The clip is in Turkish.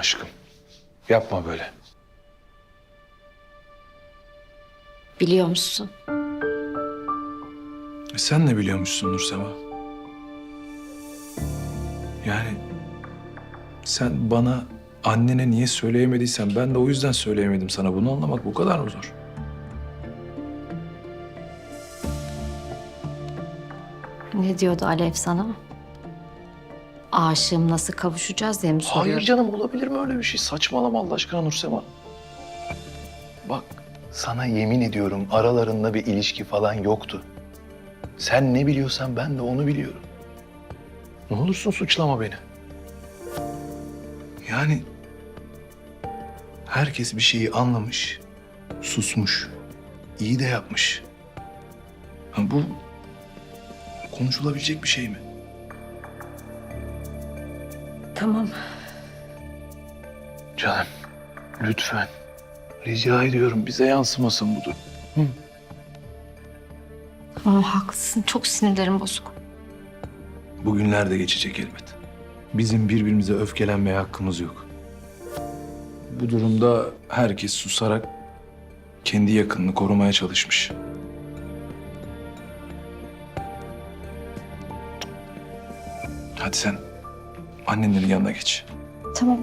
Aşkım yapma böyle. Biliyor musun? E sen ne biliyormuşsun Nursema? Yani sen bana annene niye söyleyemediysen ben de o yüzden söyleyemedim sana. Bunu anlamak bu kadar mı zor? Ne diyordu Alev sana? Aşığım nasıl kavuşacağız diye mi soruyor? Hayır canım olabilir mi öyle bir şey? Saçmalama Allah aşkına Nursema. Bak sana yemin ediyorum aralarında bir ilişki falan yoktu. Sen ne biliyorsan ben de onu biliyorum. Ne olursun suçlama beni. Yani herkes bir şeyi anlamış, susmuş, iyi de yapmış. Ha, bu konuşulabilecek bir şey mi? Tamam. Canım lütfen rica ediyorum bize yansımasın bu durum. Ama haklısın. Çok sinirlerim bozuk. Bugünler de geçecek elbet. Bizim birbirimize öfkelenmeye hakkımız yok. Bu durumda herkes susarak kendi yakınını korumaya çalışmış. Hadi sen annenlerin yanına geç. Tamam.